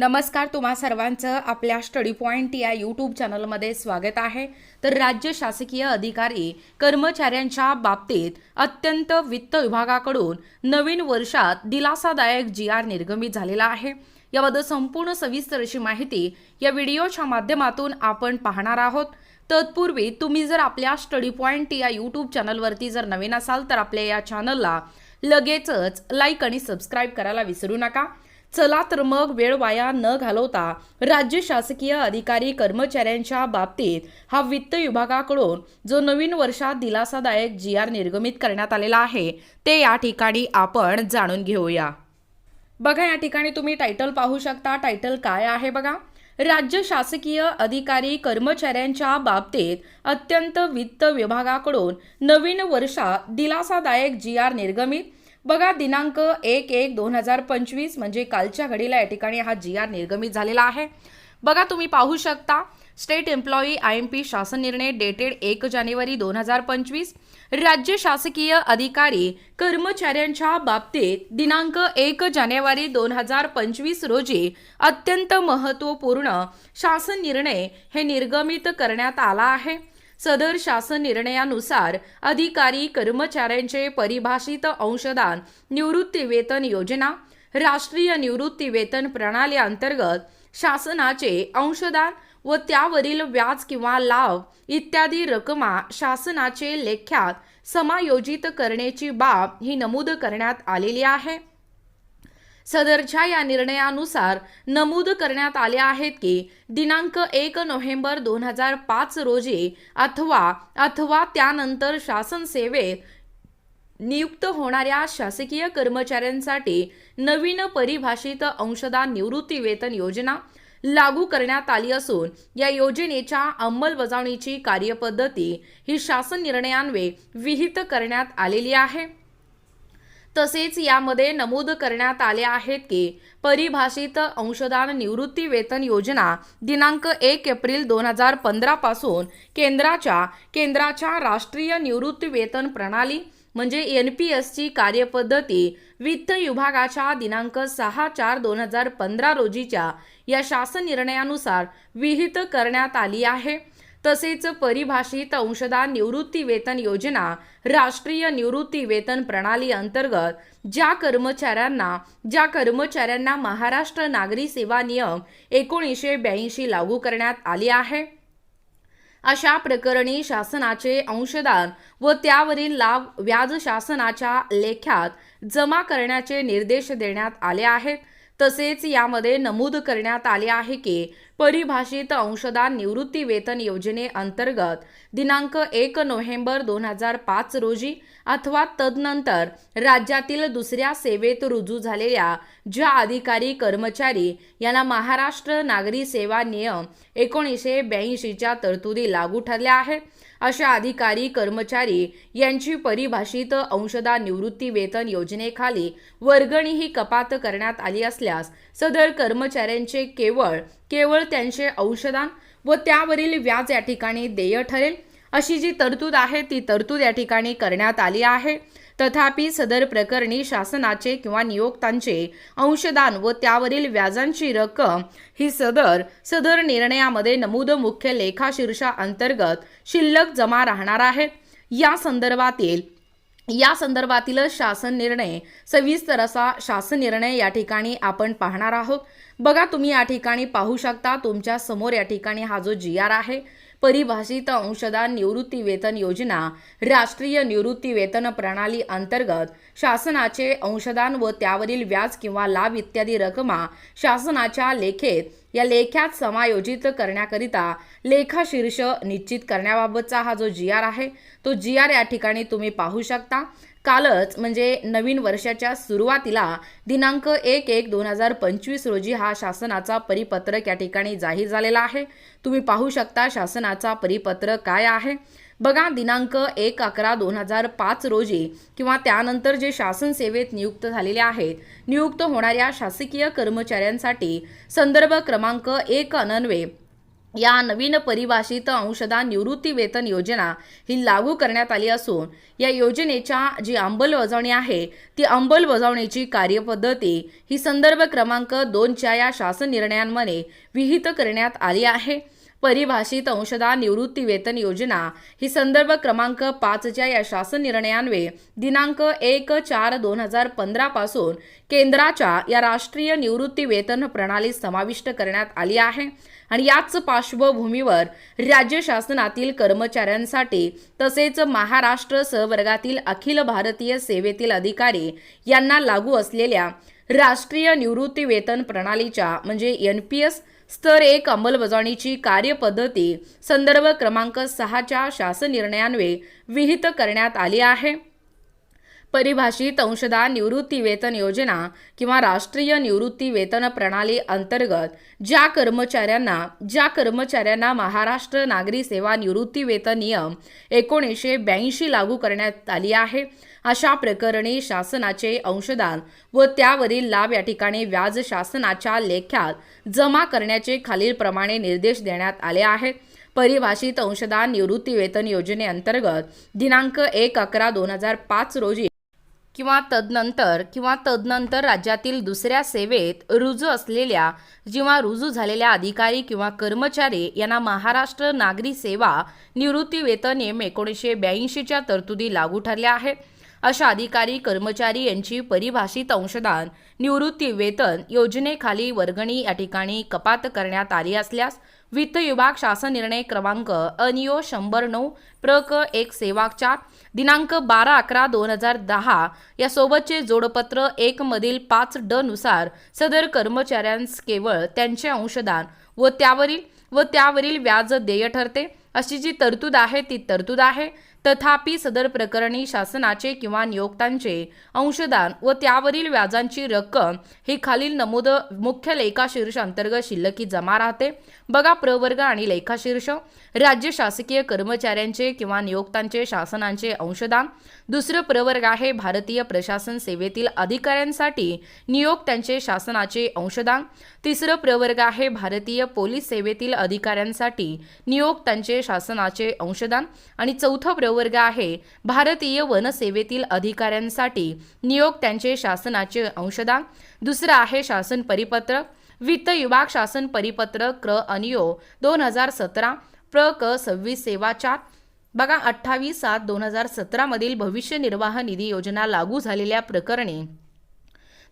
नमस्कार तुम्हा सर्वांचं आपल्या स्टडी पॉईंट या यूट्यूब चॅनलमध्ये स्वागत आहे. तर राज्य शासकीय अधिकारी कर्मचाऱ्यांच्या बाबतीत अत्यंत वित्त विभागाकडून नवीन वर्षात दिलासादायक जी आर निर्गमित झालेला आहे. याबद्दल संपूर्ण सविस्तर अशी माहिती या व्हिडिओच्या माध्यमातून आपण पाहणार आहोत. तत्पूर्वी तुम्ही जर आपल्या स्टडी पॉईंट या यूट्यूब चॅनलवरती जर नवीन असाल तर आपल्या या चॅनलला लगेचच लाईक आणि सबस्क्राईब करायला विसरू नका. चला तर मग वेळ वाया न घालवता राज्य शासकीय अधिकारी कर्मचाऱ्यांच्या बाबतीत हा वित्त विभागाकडून जो नवीन वर्षात दिलासादायक जी आर निर्गमित करण्यात आलेला आहे ते या ठिकाणी आपण जाणून घेऊया. बघा या ठिकाणी तुम्ही टायटल पाहू शकता. टायटल काय आहे बघा? राज्य शासकीय अधिकारी कर्मचाऱ्यांच्या बाबतीत अत्यंत वित्त विभागाकडून नवीन वर्षात दिलासादायक जी आर निर्गमित बघा दिनांक एक एक दोन हजार पंचवीस म्हणजे कालच्या घडीला या ठिकाणी हा जी आर निर्गमित झालेला आहे. बघा तुम्ही पाहू शकता state employee I M P शासन निर्णय डेटेड एक जानेवारी दोन हजार पंचवीस. राज्य शासकीय अधिकारी कर्मचाऱ्यांच्या बाबतीत दिनांक एक जानेवारी दोन हजार पंचवीस रोजी अत्यंत महत्त्वपूर्ण शासन निर्णय हे निर्गमित करण्यात आला आहे. सदर शासन निर्णयानुसार अधिकारी कर्मचाऱ्यांचे परिभाषित अंशदान निवृत्ती वेतन योजना राष्ट्रीय निवृत्ती वेतन प्रणाली अंतर्गत शासनाचे अंशदान व त्यावरील व्याज किंवा लाभ इत्यादी रकमा शासनाचे लेख्यात समायोजित करण्याची बाब ही नमूद करण्यात आलेली आहे. सदरच्या या निर्णयानुसार नमूद करण्यात आले आहेत की दिनांक एक नोव्हेंबर दोन हजार पाच रोजी अथवा अथवा त्यानंतर शासन सेवेत नियुक्त होणाऱ्या शासकीय कर्मचाऱ्यांसाठी नवीन परिभाषित अंशदान निवृत्ती वेतन योजना लागू करण्यात आली असून या योजनेच्या अंमलबजावणीची कार्यपद्धती ही शासन निर्णयांवे विहित करण्यात आलेली आहे. तसेच यामध्ये नमूद करण्यात आले आहेत की परिभाषित अंशदान निवृत्ती वेतन योजना दिनांक एक एप्रिल दोन हजार पंधरापासून केंद्राच्या केंद्राच्या राष्ट्रीय निवृत्ती वेतन प्रणाली म्हणजे एन पी एसची कार्यपद्धती वित्त विभागाच्या दिनांक सहा चार दोन हजार पंधरा रोजीच्या या शासन निर्णयानुसार विहित करण्यात आली आहे. तसेच परिभाषित अंशदान निवृत्ती वेतन योजना राष्ट्रीय निवृत्ती वेतन प्रणाली अंतर्गत ज्या कर्मचाऱ्यांना ज्या कर्मचाऱ्यांना महाराष्ट्र नागरी सेवा नियम एकोणीसशे ब्याऐंशी लागू करण्यात आली आहे. अशा प्रकरणी शासनाचे अंशदान व त्यावरील लाभ व्याज शासनाच्या लेख्यात जमा करण्याचे निर्देश देण्यात आले आहेत. तसेच यामध्ये नमूद करण्यात आले आहे की परिभाषित अंशदान निवृत्ती वेतन योजनेअंतर्गत दिनांक एक नोव्हेंबर दोन हजार पाच रोजी अथवा तदनंतर राज्यातील दुसऱ्या सेवेत रुजू झालेल्या ज्या अधिकारी कर्मचारी यांना महाराष्ट्र नागरी सेवा नियम एकोणीसशे ब्याऐंशीच्या तरतुदी लागू ठरल्या आहेत अशा अधिकारी कर्मचारी यांची परिभाषित अंशदान निवृत्ती वेतन योजनेखाली वर्गणी ही कपात करण्यात आली असल्यास सदर कर्मचाऱ्यांचे केवळ केवळ त्यांचे अंशदान व त्यावरील व्याज या ठिकाणी देय ठरेल. अशी जी तरतूद आहे ती तरतूद या ठिकाणी करण्यात आली आहे. तथापि सदर प्रकरणी शासनाचे किंवा नियोक्तांचे अंशदान व त्यावरील व्याजांची रक्कम ही सदर सदर निर्णयामध्ये नमूद मुख्य लेखाशीर्षा अंतर्गत शिल्लक जमा राहणार आहेत या संदर्भातील या संदर्भातील शासन निर्णय सविस्तर असा शासन निर्णय या ठिकाणी आपण पाहणार आहोत. बघा तुम्ही या ठिकाणी पाहू शकता तुमच्यासमोर या ठिकाणी हा जो जी आर आहे परिभाषित अंशदान निवृत्ती वेतन योजना राष्ट्रीय निवृत्ती वेतन प्रणाली अंतर्गत शासनाचे अंशदान व त्यावरील व्याज किंवा लाभ इत्यादी रकमा शासनाच्या लेखेत या लेख्यात समायोजित करण्याकरिता लेखाशीर्ष निश्चित करण्याबाबतचा हा जो जी आर आहे तो जी आर या ठिकाणी तुम्ही पाहू शकता. कालच म्हणजे नवीन वर्षाच्या सुरुवातीला दिनांक एक एक दोन हजार पंचवीस रोजी हा शासनाचा परिपत्रक या ठिकाणी जाहीर झालेला आहे. तुम्ही पाहू शकता शासनाचा परिपत्रक काय आहे. बघा दिनांक एक अकरा दोन हजार पाच रोजी किंवा त्यानंतर जे शासन सेवेत नियुक्त झालेले आहेत नियुक्त होणाऱ्या शासकीय कर्मचाऱ्यांसाठी संदर्भ क्रमांक एक अनन्वे या नवीन परिभाषित अंशदा निवृत्ती वेतन योजना ही लागू करण्यात आली असून या योजनेच्या जी अंमलबजावणी आहे ती अंमलबजावणीची कार्यपद्धती ही संदर्भ क्रमांक दोनच्या या शासन निर्णयांमध्ये विहित करण्यात आली आहे. परिभाषित अंशदा निवृत्ती वेतन योजना ही संदर्भ क्रमांक पाचच्या या शासन निर्णयान्वये दिनांक एक चार दोन हजार पंधरापासून केंद्राच्या या राष्ट्रीय निवृत्ती वेतन प्रणालीत समाविष्ट करण्यात आली आहे. आणि याच पार्श्वभूमीवर राज्य शासनातील कर्मचाऱ्यांसाठी तसेच महाराष्ट्र सहवर्गातील अखिल भारतीय सेवेतील अधिकारी यांना लागू असलेल्या राष्ट्रीय निवृत्ती वेतन प्रणालीच्या म्हणजे एन पी एस स्तर एक अंमलबजावणीची कार्यपद्धती संदर्भ क्रमांक सहाच्या शासन निर्णयान्वये विहित करण्यात आली आहे. परिभाषित अंशदान निवृत्ती वेतन योजना किंवा राष्ट्रीय निवृत्ती वेतन प्रणाली अंतर्गत ज्या कर्मचाऱ्यांना ज्या कर्मचाऱ्यांना महाराष्ट्र नागरी सेवा निवृत्ती वेतन नियम एकोणीसशे ब्याऐंशी लागू करण्यात आली आहे अशा प्रकरणी शासनाचे अंशदान व त्यावरील लाभ या ठिकाणी व्याज शासनाच्या लेख्यात जमा करण्याचे खालीलप्रमाणे निर्देश देण्यात आले आहेत परिभाषित अंशदान निवृत्ती वेतन योजनेअंतर्गत दिनांक एक अकरा दोन हजार पाच रोजी किंवा तदनंतर किंवा तदनंतर राज्यातील दुसऱ्या सेवेत रुजू असलेल्या किंवा रुजू झालेल्या अधिकारी किंवा कर्मचारी यांना महाराष्ट्र नागरी सेवा निवृत्ती वेतन नियम एकोणीसशे ब्याऐंशीच्या तरतुदी लागू ठरल्या आहेत. अशा अधिकारी कर्मचारी यांची परिभाषित अंशदान निवृत्ती वेतन योजनेखाली वर्गणी या ठिकाणी कपात करण्यात आली असल्यास वित्त विभाग शासन निर्णय क्रमांक अनियो शंभर नऊ प्र क एक सेवा चार दिनांक बारा अकरा दोन हजार दहा या सोबतचे जोडपत्र एक मधील पाच ड नुसार सदर कर्मचाऱ्यांस केवळ त्यांचे अंशदान व त्यावरील व त्यावरील व्याज देय ठरते. अशी जी तरतूद आहे ती तरतूद आहे. तथापि सदर प्रकरणी शासनाचे किंवा नियोक्तांचे अंशदान व त्यावरील व्याजांची रक्कम ही खालील नमूद मुख्य लेखाशीर्ष अंतर्गत शिल्लकी जमा राहते. बघा प्रवर्ग आणि लेखाशीर्ष. राज्य शासकीय कर्मचाऱ्यांचे किंवा नियोक्तांचे शासनाचे अंशदान. दुसरं प्रवर्ग आहे भारतीय प्रशासन सेवेतील अधिकाऱ्यांसाठी नियोक्त्यांचे शासनाचे अंशदान. तिसरं प्रवर्ग आहे भारतीय पोलीस सेवेतील अधिकाऱ्यांसाठी नियोक्त्यांचे शासनाचे अंशदान. आणि चौथं प्रवर्ग आहे. भारतीय वनसेवेतील अधिकाऱ्यांसाठी नियोक्त्यांचे शासनाचे अंशदा. दुसरं आहे शासन परिपत्रक वित्त विभाग शासन परिपत्रक क्र अनियो दोन हजार सतरा. प्र क सव्वीस सेवा चार. बघा अठ्ठावीस सात दोन हजार सतरामधील भविष्य निर्वाह निधी योजना लागू झालेल्या प्रकरणी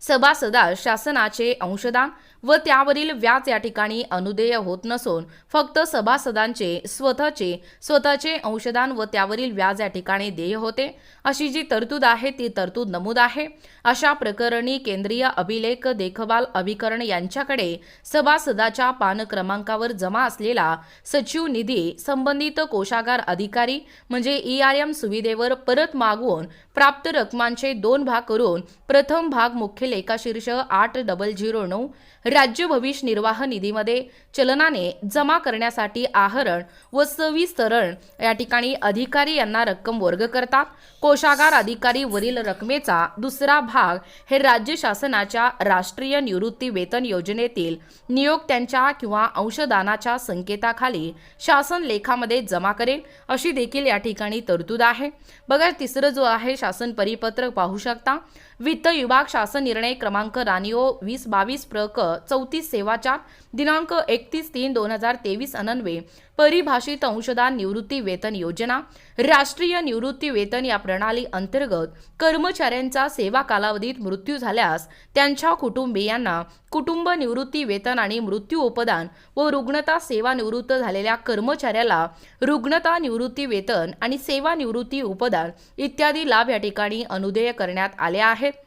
सभासदा शासनाचे अंशदान व त्यावरील व्याज या ठिकाणी अनुदेय होत नसून फक्त सभासदांचे स्वतःचे स्वतःचे अंशदान व त्यावरील व्याज या ठिकाणी देय होते. अशी जी तरतूद आहे ती तरतूद नमूद आहे. अशा प्रकरणी केंद्रीय अभिलेख देखभाल अभिकरण यांच्याकडे सभासदाच्या पान क्रमांकावर जमा असलेला सचिव निधी संबंधित कोशागार अधिकारी म्हणजे ई आर एम सुविधेवर परत मागवून प्राप्त रकमांचे दोन भाग करून प्रथम भाग मुख्य एका शीर्ष आठ डबल झिरो नऊ राज्य भविष्य निर्वाह निधीमध्ये चलनाने जमा करण्यासाठी आहरण व सविस्तरण या ठिकाणी अधिकारी यांना रक्कम वर्ग करतात. कोशागार अधिकारी वरील रकमेचा दुसरा भाग हे राज्य शासनाच्या राष्ट्रीय निवृत्ती वेतन योजनेतील नियोक्त्यांच्या किंवा अंशदानाच्या संकेताखाली शासन लेखामध्ये जमा करेल अशी देखील या ठिकाणी तरतूद आहे. बघा तिसरं जो आहे शासन परिपत्रक पाहू शकता. वित्त विभाग शासन निर्णय क्रमांक रानिओ वीस बावीस प्र क चौतीस सेवाचार दिनांक एकतीस तीन दोन हजार तेवीस अनन्वे परिभाषित अंशदान निवृत्ती वेतन योजना राष्ट्रीय निवृत्ती वेतन या प्रणाली अंतर्गत कर्मचाऱ्यांचा सेवा कालावधीत मृत्यू झाल्यास त्यांच्या कुटुंबियांना कुटुंब निवृत्ती वेतन आणि मृत्यू उपदान व रुग्णता सेवा निवृत्त झालेल्या कर्मचाऱ्याला रुग्णता निवृत्ती वेतन आणि सेवा निवृत्ती उपदान इत्यादी लाभ या ठिकाणी अनुदेय करण्यात आले आहेत.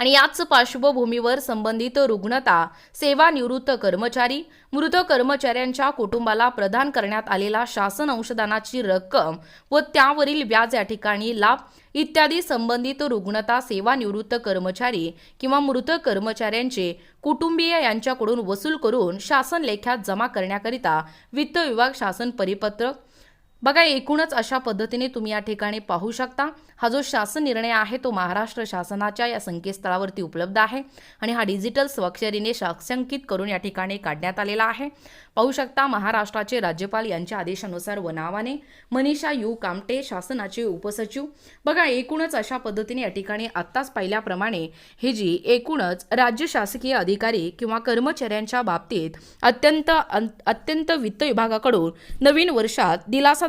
आणि याच पार्श्वभूमीवर संबंधित रुग्णता सेवानिवृत्त कर्मचारी मृत कर्मचाऱ्यांच्या कुटुंबाला प्रदान करण्यात आलेला शासन अंशदानाची रक्कम व त्यावरील व्याज या ठिकाणी लाभ इत्यादी संबंधित रुग्णता सेवानिवृत्त कर्मचारी किंवा मृत कर्मचाऱ्यांचे कुटुंबीय यांच्याकडून वसूल करून शासन लेख्यात जमा करण्याकरिता वित्त विभाग शासन परिपत्रक बघा एकूणच अशा पद्धतीने तुम्ही या ठिकाणी पाहू शकता. हा जो शासन निर्णय आहे तो महाराष्ट्र शासनाच्या या संकेतस्थळावरती उपलब्ध आहे आणि हा डिजिटल स्वाक्षरीने साक्षांकित करून या ठिकाणी काढण्यात आलेला आहे. पाहू शकता महाराष्ट्राचे राज्यपाल यांच्या आदेशानुसार व नावाने मनीषा यू. कामटे शासनाचे उपसचिव. बघा एकूणच अशा पद्धतीने या ठिकाणी आत्ताच पाहिल्याप्रमाणे हे जी एकूणच राज्य शासकीय अधिकारी किंवा कर्मचाऱ्यांच्या बाबतीत अत्यंत अत्यंत वित्त विभागाकडून नवीन वर्षात दिलासा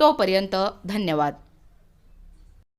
तोपर्यंत धन्यवाद.